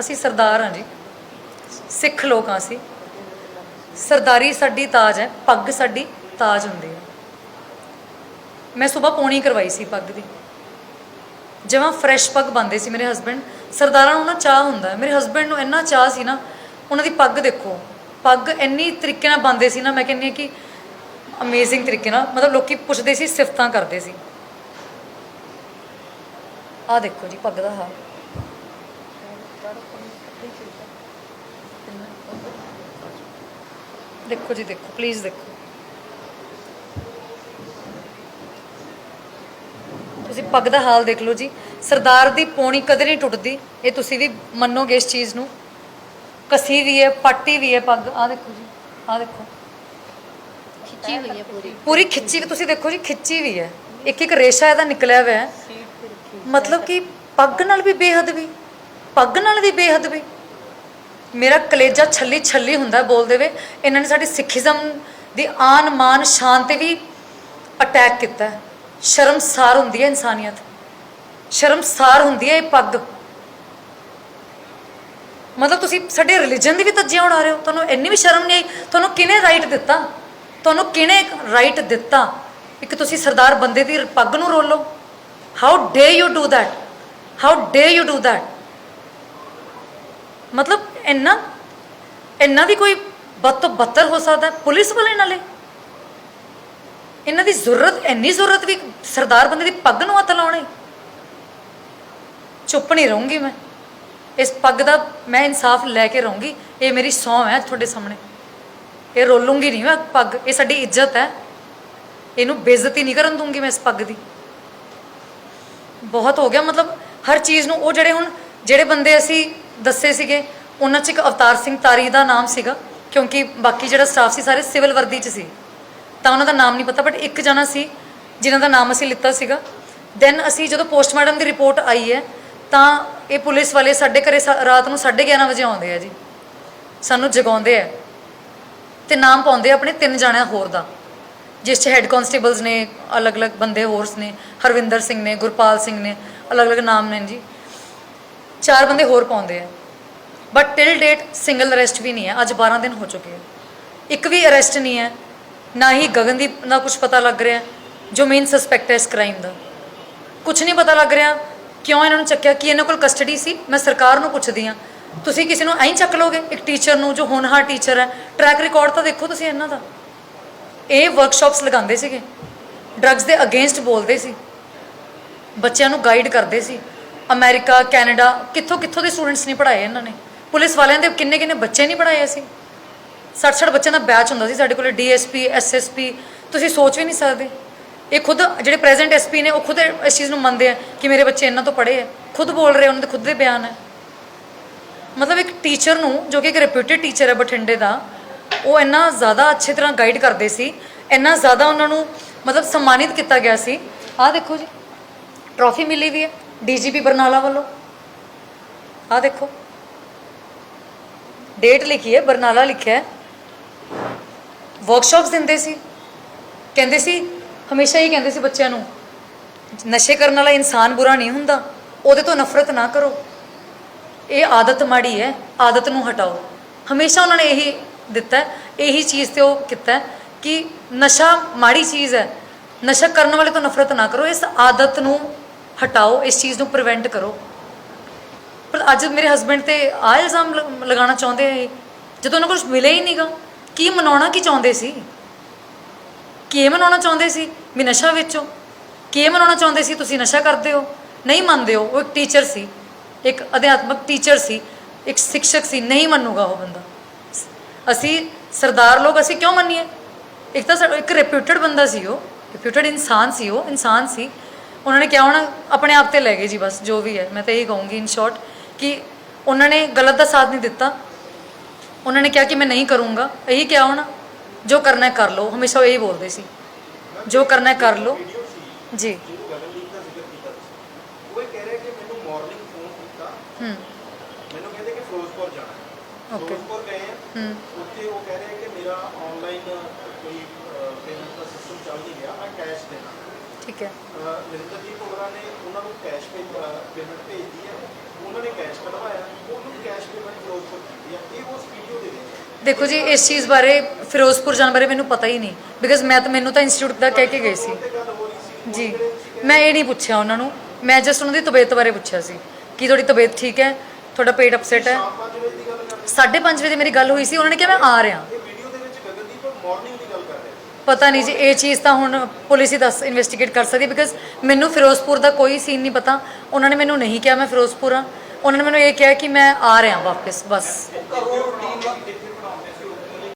ਅਸੀਂ ਸਰਦਾਰ ਹਾਂ ਜੀ। ਸਿੱਖ ਲੋਕ ਹਾਂ ਅਸੀਂ। ਸਰਦਾਰੀ ਸਾਡੀ ਤਾਜ ਹੈ, ਪੱਗ ਸਾਡੀ ਤਾਜ ਹੁੰਦੀ ਹੈ। ਮੈਂ ਸਵੇਰ ਪੌਣੀ ਕਰਵਾਈ ਸੀ ਪੱਗ ਦੀ। ਜਿਵੇਂ ਫਰੈਸ਼ ਪੱਗ ਬੰਦੇ ਸੀ ਮੇਰੇ ਹਸਬੰਡ ਸਰਦਾਰਾਂ ਨੂੰ ਨਾ ਚਾਹ ਹੁੰਦਾ ਮੇਰੇ ਹਸਬੰਡ ਨੂੰ ਇੰਨਾ ਚਾਹ ਸੀ ਨਾ, ਉਹਨਾਂ ਦੀ ਪੱਗ ਦੇਖੋ। ਪੱਗ ਇੰਨੀ ਤਰੀਕੇ ਨਾਲ ਬੰਦੇ ਸੀ ਨਾ, ਮੈਂ ਕਹਿੰਦੀ ਹਾਂ ਕਿ ਅਮੇਜ਼ਿੰਗ ਤਰੀਕੇ ਨਾਲ, ਮਤਲਬ ਲੋਕੀ ਪੁੱਛਦੇ ਸੀ, ਸਿਫਤਾਂ ਕਰਦੇ ਸੀ। ਆਹ ਦੇਖੋ ਜੀ ਪੱਗ ਦਾ ਹਾਲ। ਦੇਖੋ ਜੀ ਦੇਖੋ ਪਲੀਜ਼ ਦੇਖੋ। ਤੁਸੀਂ ਪੱਗ ਦਾ ਹਾਲ ਦੇਖ ਲਓ ਜੀ। ਸਰਦਾਰ ਦੀ ਪੌਣੀ ਕਦੇ ਨਹੀਂ ਟੁੱਟਦੀ। ਇਹ ਤੁਸੀਂ ਵੀ ਮੰਨੋਗੇ ਇਸ ਚੀਜ਼ ਨੂੰ। ਕਸੀ ਵੀ ਹੈ ਪੱਟੀ ਵੀ ਹੈ ਪੱਗ। ਆਹ ਦੇਖੋ ਜੀ ਆਹ ਦੇਖੋ। ਖਿੱਚੀ ਹੋਈ ਹੈ ਪੂਰੀ। ਪੂਰੀ ਖਿੱਚੀ ਵੀ ਤੁਸੀਂ ਦੇਖੋ ਜੀ ਖਿੱਚੀ ਵੀ ਹੈ। ਇੱਕ ਇੱਕ ਰੇਸ਼ਾ ਇਹਦਾ ਨਿਕਲਿਆ ਹੋਇਆ ਹੈ। ਮਤਲਬ ਕਿ ਪੱਗ ਨਾਲ ਵੀ ਬੇਹੱਦ ਵੀ। ਪੱਗ ਨਾਲ ਵੀ ਬੇਹੱਦ ਵੀ। ਮੇਰਾ ਕਲੇਜਾ ਛੱਲੀ ਛੱਲੀ ਹੁੰਦਾ ਬੋਲਦੇ ਵੇ ਇਹਨਾਂ ਨੇ ਸਾਡੀ ਸਿੱਖੀਜ਼ਮ ਦੀ ਆਨ ਮਾਨ ਸ਼ਾਨ ਤੇ ਵੀ ਅਟੈਕ ਕੀਤਾ ਸ਼ਰਮਸਾਰ ਹੁੰਦੀ ਹੈ ਇਨਸਾਨੀਅਤ। ਸ਼ਰਮਸਾਰ ਹੁੰਦੀ ਹੈ ਇਹ ਪੱਗ। ਮਤਲਬ ਤੁਸੀਂ ਸਾਡੇ ਰਿਲੀਜਨ ਦੀ ਵੀ ਧੱਜੀਆਂ ਉਡਾ ਰਹੇ ਹੋ। ਤੁਹਾਨੂੰ ਇੰਨੀ ਵੀ ਸ਼ਰਮ ਨਹੀਂ ਆਈ? ਤੁਹਾਨੂੰ ਕਿਹਨੇ ਰਾਈਟ ਦਿੱਤਾ? ਤੁਹਾਨੂੰ ਕਿਹਨੇ ਰਾਈਟ ਦਿੱਤਾ? ਇੱਕ ਤੁਸੀਂ ਸਰਦਾਰ ਬੰਦੇ ਦੀ ਪੱਗ ਨੂੰ ਰੋਲੋ how dare you do that how dare you do that ਮਤਲਬ ਇੰਨਾ ਇੰਨਾ ਵੀ ਕੋਈ ਬਦ ਤੋਂ ਬੱਤਰ ਹੋ ਸਕਦਾ ਪੁਲਿਸ ਵਾਲੇ ਨਾਲੇ। ਇਹਨਾਂ ਦੀ ਜ਼ਰੂਰਤ, ਇੰਨੀ ਜ਼ਰੂਰਤ ਵੀ ਸਰਦਾਰ ਬੰਦੇ ਦੀ ਪੱਗ ਨੂੰ ਹੱਥ ਲਾਉਣੇ। ਚੁੱਪ ਨਹੀਂ ਰਹੂੰਗੀ ਮੈਂ। ਇਸ ਪੱਗ ਦਾ ਮੈਂ ਇਨਸਾਫ ਲੈ ਕੇ ਰਹੂੰਗੀ। ਇਹ ਮੇਰੀ ਸੌਂ ਹੈ ਤੁਹਾਡੇ ਸਾਹਮਣੇ। ਇਹ ਰੋਲੂੰਗੀ ਨਹੀਂ ਮੈਂ ਪੱਗ। ਇਹ ਸਾਡੀ ਇੱਜ਼ਤ ਹੈ। ਇਹਨੂੰ ਬੇਇੱਜ਼ਤੀ ਨਹੀਂ ਕਰਨ ਦੂੰਗੀ ਮੈਂ ਇਸ ਪੱਗ ਦੀ। ਬਹੁਤ ਹੋ ਗਿਆ ਮਤਲਬ ਹਰ ਚੀਜ਼ ਨੂੰ। ਉਹ ਜਿਹੜੇ ਹੁਣ, ਜਿਹੜੇ ਬੰਦੇ ਅਸੀਂ ਦੱਸੇ ਸੀਗੇ ਉਹਨਾਂ 'ਚ ਇੱਕ ਅਵਤਾਰ ਸਿੰਘ ਤਾਰੀ ਦਾ ਨਾਮ ਸੀਗਾ, ਕਿਉਂਕਿ ਬਾਕੀ ਜਿਹੜਾ ਸਟਾਫ ਸੀ ਸਾਰੇ ਸਿਵਲ ਵਰਦੀ 'ਚ ਸੀ। ਤਾਂ ਉਹਨਾਂ ਦਾ ਨਾਮ ਨਹੀਂ ਪਤਾ ਬਟ ਇੱਕ ਜਣਾ ਸੀ, ਜਿਨ੍ਹਾਂ ਦਾ ਨਾਮ ਅਸੀਂ ਲਿੱਤਾ ਸੀਗਾ। ਦੈਨ ਅਸੀਂ ਜਦੋਂ ਪੋਸਟਮਾਰਟਮ ਦੀ ਰਿਪੋਰਟ ਆਈ ਹੈ, ਤਾਂ ਇਹ ਪੁਲਿਸ ਵਾਲੇ ਸਾਡੇ ਘਰੇ ਸਾ- ਰਾਤ ਨੂੰ 11:30 ਵਜੇ ਆਉਂਦੇ ਆ ਜੀ। ਸਾਨੂੰ ਜਗਾਉਂਦੇ ਆ ਤੇ ਨਾਮ ਪਾਉਂਦੇ ਆਪਣੇ ਤਿੰਨ ਜਣਿਆਂ ਹੋਰ ਦਾ, ਜਿਸ 'ਚ ਹੈੱਡ ਕਾਂਸਟੇਬਲਸ ਨੇ, ਅਲੱਗ-ਅਲੱਗ ਬੰਦੇ ਹੋਰਸ ਨੇ, ਹਰਵਿੰਦਰ ਸਿੰਘ ਨੇ, ਗੁਰਪਾਲ ਸਿੰਘ ਨੇ, ਅਲੱਗ-ਅਲੱਗ ਨਾਮ ਨੇ ਜੀ। ਚਾਰ ਬੰਦੇ ਹੋਰ ਪਾਉਂਦੇ ਆ। But till date single arrest ਵੀ ਨਹੀਂ ਹੈ। ਅੱਜ 12 ਦਿਨ ਹੋ ਚੁੱਕੇ ਹੈ। ਇੱਕ ਵੀ ਅਰੈਸਟ ਨਹੀਂ ਹੈ। ਨਾ ਹੀ ਗਗਨਦੀਪ ਦਾ ਕੁਝ ਪਤਾ ਲੱਗ ਰਿਹਾ। ਜੋ ਮੇਨ ਸਸਪੈਕਟ ਹੈ ਇਸ ਕ੍ਰਾਈਮ ਦਾ। ਕੁਝ ਨਹੀਂ ਪਤਾ ਲੱਗ ਰਿਹਾ। ਕਿਉਂ ਇਹਨਾਂ ਨੂੰ ਚੱਕਿਆ? ਕਿ ਇਹਨਾਂ ਕੋਲ ਕਸਟਡੀ ਸੀ? ਮੈਂ ਸਰਕਾਰ ਨੂੰ ਪੁੱਛਦੀ ਆ ਤੁਸੀਂ ਕਿਸੇ ਨੂੰ ਐਂ ਚੱਕ ਲੋਗੇ ਇੱਕ ਟੀਚਰ ਨੂੰ ਜੋ ਹੋਣਹਾਰ ਟੀਚਰ ਹੈ। ਟਰੈਕ ਰਿਕਾਰਡ ਤਾਂ ਦੇਖੋ ਤੁਸੀਂ ਇਹਨਾਂ ਦਾ। ਇਹ ਵਰਕਸ਼ਾਪਸ ਲਗਾਉਂਦੇ ਸੀਗੇ। ਡਰੱਗਸ ਦੇ ਅਗੇਂਸਟ ਬੋਲਦੇ ਸੀ। ਬੱਚਿਆਂ ਨੂੰ ਗਾਈਡ ਕਰਦੇ ਸੀ। ਅਮਰੀਕਾ ਕੈਨੇਡਾ ਕਿੱਥੋਂ ਕਿੱਥੋਂ ਦੇ ਸਟੂਡੈਂਟਸ ਨਹੀਂ ਪੜ੍ਹਾਏ ਇਹਨਾਂ ਨੇ। ਪੁਲਿਸ ਵਾਲਿਆਂ ਦੇ ਕਿੰਨੇ ਕਿੰਨੇ ਬੱਚੇ ਨਹੀਂ ਪੜ੍ਹਾਏ ਅਸੀਂ? 60-60 ਬੱਚਿਆਂ ਦਾ ਬੈਚ ਹੁੰਦਾ ਸੀ ਸਾਡੇ ਕੋਲ ਡੀਐਸਪੀ ਐਸਐਸਪੀ ਤੁਸੀਂ ਸੋਚ ਵੀ ਨਹੀਂ ਸਕਦੇ। ਇਹ ਖੁਦ ਜਿਹੜੇ ਪ੍ਰੈਜ਼ੈਂਟ ਐਸਪੀ ਨੇ, ਉਹ ਖੁਦ ਇਸ ਚੀਜ਼ ਨੂੰ ਮੰਨਦੇ ਆ ਕਿ ਮੇਰੇ ਬੱਚੇ ਇਹਨਾਂ ਤੋਂ ਪੜ੍ਹੇ ਆ। ਖੁਦ ਬੋਲ ਰਹੇ ਉਹਨਾਂ ਦੇ ਖੁਦ ਦੇ ਬਿਆਨ ਹੈ ਮਤਲਬ ਇੱਕ ਟੀਚਰ ਨੂੰ, ਜੋ ਕਿ ਇੱਕ ਰੈਪਿਊਟਡ ਟੀਚਰ ਹੈ ਬਠਿੰਡੇ ਦਾ, ਉਹ ਇੰਨਾ ਜ਼ਿਆਦਾ ਅੱਛੇ ਤਰ੍ਹਾਂ ਗਾਈਡ ਕਰਦੇ ਸੀ, ਇੰਨਾ ਜ਼ਿਆਦਾ ਉਹਨਾਂ ਨੂੰ ਮਤਲਬ ਸਨਮਾਨਿਤ ਕੀਤਾ ਗਿਆ ਸੀ। ਆਹ ਦੇਖੋ ਜੀ ਟਰੋਫੀ ਮਿਲੀ ਵੀ ਹੈ ਡੀਜੀਪੀ ਬਰਨਾਲਾ ਵੱਲੋਂ। ਆਹ ਦੇਖੋ। ਡੇਟ ਲਿਖੀ ਹੈ, ਬਰਨਾਲਾ ਲਿਖਿਆ ਹੈ। ਵਰਕਸ਼ਾਪਸ ਦਿੰਦੇ ਸੀ। ਕਹਿੰਦੇ ਸੀ, ਹਮੇਸ਼ਾ ਹੀ ਕਹਿੰਦੇ ਸੀ ਬੱਚਿਆਂ ਨੂੰ, ਨਸ਼ੇ ਕਰਨ ਵਾਲਾ ਇਨਸਾਨ ਬੁਰਾ ਨਹੀਂ ਹੁੰਦਾ, ਉਹਦੇ ਤੋਂ ਨਫ਼ਰਤ ਨਾ ਕਰੋ। ਇਹ ਆਦਤ ਮਾੜੀ ਹੈ, ਆਦਤ ਨੂੰ ਹਟਾਓ। ਹਮੇਸ਼ਾ ਉਹਨਾਂ ਨੇ ਇਹੀ ਦਿੱਤਾ ਇਹੀ ਚੀਜ਼ ਤੇ ਉਹ ਕੀਤਾ ਕਿ ਨਸ਼ਾ ਮਾੜੀ ਚੀਜ਼ ਹੈ, ਨਸ਼ਾ ਕਰਨ ਵਾਲੇ ਤੋਂ ਨਫ਼ਰਤ ਨਾ ਕਰੋ, ਇਸ ਆਦਤ ਨੂੰ ਹਟਾਓ, ਇਸ ਚੀਜ਼ ਨੂੰ ਪ੍ਰੀਵੈਂਟ ਕਰੋ। ਪਰ ਅੱਜ ਮੇਰੇ ਹਸਬੰਡ ਤੇ ਆ ਇਲਜ਼ਾਮ ਲ- ਲਗਾਉਣਾ ਚਾਹੁੰਦੇ ਆ ਇਹ। ਜਦੋਂ ਉਹਨਾਂ ਕੋਲ ਕੁਝ ਮਿਲਿਆ ਹੀ ਨਹੀਂਗਾ ਕੀ ਮਨਾਉਣਾ ਕੀ ਚਾਹੁੰਦੇ ਸੀ? ਕੀ ਇਹ ਮਨਾਉਣਾ ਚਾਹੁੰਦੇ ਸੀ? ਵੀ ਨਸ਼ਾ ਵੇਚੋ। ਕੀ ਇਹ ਮਨਾਉਣਾ ਚਾਹੁੰਦੇ ਸੀ? ਤੁਸੀਂ ਨਸ਼ਾ ਕਰਦੇ ਹੋ। ਨਹੀਂ ਮੰਨਦੇ ਹੋ। ਉਹ ਇੱਕ ਟੀਚਰ ਸੀ। ਇੱਕ ਅਧਿਆਤਮਕ ਟੀਚਰ ਸੀ। ਇੱਕ ਸਿੱਖਸ਼ਕ ਸੀ। ਨਹੀਂ ਮੰਨੂਗਾ ਉਹ ਬੰਦਾ। ਅਸੀਂ ਸਰਦਾਰ ਲੋਕ ਅਸੀਂ ਕਿਉਂ ਮੰਨੀਏ? ਇੱਕ ਤਾਂ ਸਾ- ਇੱਕ ਰੈਪਿਊਟਡ ਬੰਦਾ ਸੀ ਉਹ। ਰੈਪਿਊਟਡ ਇਨਸਾਨ ਸੀ ਉਹ। ਇਨਸਾਨ ਸੀ। ਉਹਨਾਂ ਨੇ ਕਿਹਾ ਹੋਣਾ, ਆਪਣੇ ਆਪ ਤੇ ਲੈ ਗਏ ਜੀ ਬਸ, ਜੋ ਵੀ ਹੈ। ਮੈਂ ਤਾਂ ਇਹੀ ਕਹੂੰਗੀ ਇਨ ਸ਼ਾਰਟ ਕਿ ਉਹਨਾਂ ਨੇ ਗਲਤ ਦਾ ਸਾਥ ਨਹੀਂ ਦਿੱਤਾ। ਉਹਨਾਂ ਨੇ ਕਿਹਾ ਕਿ ਮੈਂ ਨਹੀਂ ਕਰੂੰਗਾ। ਇਹੀ ਕਿਹਾ ਹੋਣਾ ਜੋ ਕਰਨਾ ਹੈ ਕਰ ਲਓ। ਹਮੇਸ਼ਾ ਉਹ ਇਹੀ ਬੋਲਦੇ ਸੀ। ਜੋ ਕਰਨਾ ਹੈ ਕਰ ਲਓ। ਜੀ। ਹੂੰ। ਮੈਨੂੰ ਕਹਿੰਦੇ ਕਿ ਫਿਰੋਜ਼ਪੁਰ ਜਾਣਾ Okay. ਫਿਰੋਜ਼ਪੁਰ ਗਏ ਹੂੰ। ਉੱਥੇ ਉਹ ਕਹਿ ਰਹੇ ਕਿ ਮੇਰਾ ਆਨਲਾਈਨ ਕੋਈ ਪੇਮੈਂਟ ਦਾ ਸਿਸਟਮ ਚੱਲ ਨਹੀਂ ਰਿਹਾ ਮੈਂ ਕੈਸ਼ ਦੇਣਾ ਠੀਕ ਹੈ। ਨਿਰੰਜਨਜੀਤ ਕੋਲਰਾ ਨੇ ਉਹਨਾਂ ਨੂੰ ਕੈਸ਼ ਪੇਮੈਂਟ ਭੇਜਦੀ ਹੈ। ਉਹਨਾਂ ਨੇ ਕੈਸ਼ ਕਢਵਾਇਆ। ਉਹਨੂੰ ਕੈਸ਼ ਪੇਮੈਂਟ ਫਿਰੋਜ਼ਪੁਰ ਕੀਤੀ ਹੈ। ਇਹ ਉਸ ਵੀਡੀਓ ਦੇ ਵਿੱਚ ਦੇਖੋ ਜੀ ਇਸ ਚੀਜ਼ ਬਾਰੇ ਫਿਰੋਜ਼ਪੁਰ ਜਾਣ ਬਾਰੇ ਮੈਨੂੰ ਪਤਾ ਹੀ ਨਹੀਂ। ਬਿਕਾਜ਼ ਮੈਂ ਤਾਂ ਮੈਨੂੰ ਤਾਂ ਇੰਸਟੀਚਿਊਟ ਦਾ ਕਹਿ ਕੇ ਗਈ ਸੀ। ਜੀ। ਮੈਂ ਇਹ ਨਹੀਂ ਪੁੱਛਿਆ ਉਹਨਾਂ ਨੂੰ। ਮੈਂ ਜਸਟ ਉਹਨਾਂ ਦੀ ਤਬੀਅਤ ਬਾਰੇ ਪੁੱਛਿਆ ਸੀ ਕਿ ਤੁਹਾਡੀ ਤਬੀਅਤ ਠੀਕ ਹੈ? ਤੁਹਾਡਾ ਪੇਟ ਅਪਸੈਟ ਹੈ? ਸ਼ਾਮ 5 ਵਜੇ ਦੀ 5:30 ਮੇਰੀ ਗੱਲ ਹੋਈ ਸੀ। ਉਹਨਾਂ ਨੇ ਕਿਹਾ ਮੈਂ ਆ ਰਿਹਾ ਇਹ ਵੀਡੀਓ ਦੇ ਵਿੱਚ ਗਗਨਦੀਪ ਮਾਰਨਿੰਗ ਪਤਾ ਨਹੀਂ ਜੀ, ਇਹ ਚੀਜ਼ ਤਾਂ ਹੁਣ ਪੁਲਿਸ ਹੀ ਦੱਸ ਇਨਵੈਸਟੀਗੇਟ ਕਰ ਸਕਦੀ ਬਿਕਾਜ਼ ਮੈਨੂੰ ਫਿਰੋਜ਼ਪੁਰ ਦਾ ਕੋਈ ਸੀਨ ਨਹੀਂ ਪਤਾ। ਉਹਨਾਂ ਨੇ ਮੈਨੂੰ ਨਹੀਂ ਕਿਹਾ ਮੈਂ ਫਿਰੋਜ਼ਪੁਰ ਆ। ਉਹਨਾਂ ਨੇ ਮੈਨੂੰ ਇਹ ਕਿਹਾ ਕਿ ਮੈਂ ਆ ਰਿਹਾ ਵਾਪਸ, ਬਸ।